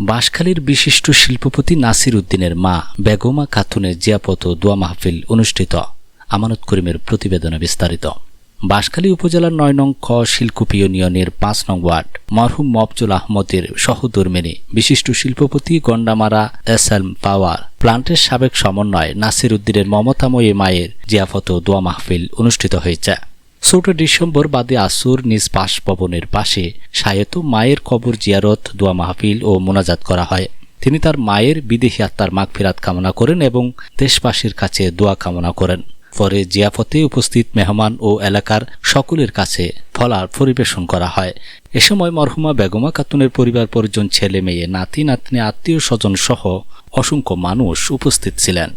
বাঁশখালীর বিশিষ্ট শিল্পপতি নাসির উদ্দিনের মা বেগমা খাতুনের জিয়াপত দোয়া মাহফিল অনুষ্ঠিত। আমানত করিমের প্রতিবেদনে বিস্তারিত। বাঁশখালী উপজেলার নয় নং খ শিলকুপি ইউনিয়নের পাঁচ নং ওয়ার্ড মরহুম মফজুল আহমদের সহধর্মিনী বিশিষ্ট শিল্পপতি গন্ডামারা এস এল পাওয়ার প্লান্টের সাবেক সমন্বয় নাসির উদ্দিনের মমতাময়ী মায়ের জিয়াফত দোয়া মাহফিল অনুষ্ঠিত হয়েছে। চৌঠা ডিসেম্বর বাদে আসুর নিজ বাসভবনের পাশে শায়ত মায়ের কবর জিয়ারত, দোয়া মাহফিল ও মোনাজাত করা হয়। তিনি তার মায়ের বিদেশি আত্মার মাগফিরাত কামনা করেন এবং দেশবাসীর কাছে দোয়া কামনা করেন। পরে জিয়াফতে উপস্থিত মেহমান ও এলাকার সকলের কাছে ফলার পরিবেশন করা হয়। এ সময় মরহুমা বেগমা খাতুনের পরিবার পরিজন ছেলে মেয়ে নাতি নাতনি আত্মীয় স্বজন সহ অসংখ্য মানুষ উপস্থিত ছিলেন।